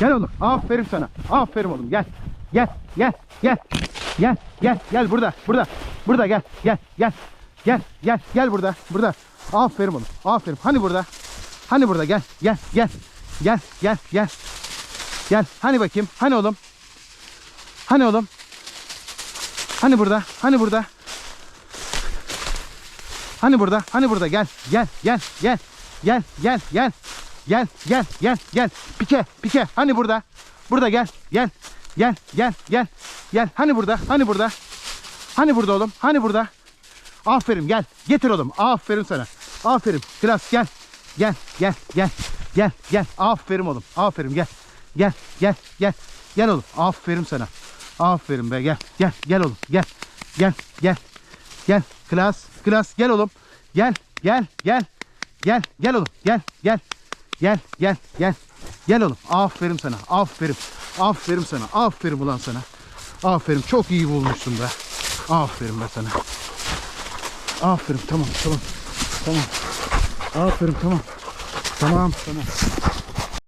Gel oğlum. Aferin sana. Aferin oğlum. Gel. Gel. Gel. Gel. Gel. Gel. Gel burada. Burada. Burada gel. Gel. Gel. Gel. Gel. Gel burada. Burada. Aferin oğlum. Aferin. Hani burada? Hani burada? Gel. Gel. Gel. Gel. Gel. Gel. Gel. Hani bakayım? Hani oğlum? Hani oğlum? Hani burada? Hani burada? Hani burada? Hani burada? Gel. Gel. Gel. Gel. Gel. Gel. Gel. Gel. Gel. Gel. Gel. Pike. Pike. Hani burada? Burada gel. Gel. Gel. Gel. Gel. Gel. Hani burada? Hani burada? Hani burada oğlum? Hani burada? Aferin gel. Getir oğlum. Aferin sana. Aferin. Klas gel. Gel. Gel. Gel. Gel. Gel. Aferin oğlum. Aferin gel. Gel. Gel. Gel. Gel oğlum. Aferin sana. Aferin be gel. Gel. Gel oğlum. Gel. Gel. Gel. Gel. Klas. Klas gel oğlum. Gel. Gel. Gel. Gel. Gel oğlum. Gel. Gel. Gel. Gel. Gel. Gel oğlum. Aferin sana. Aferin. Aferin sana. Aferin ulan sana. Aferin. Çok iyi bulmuşsun be. Aferin be sana. Aferin tamam tamam. Tamam. Aferin tamam. Tamam tamam.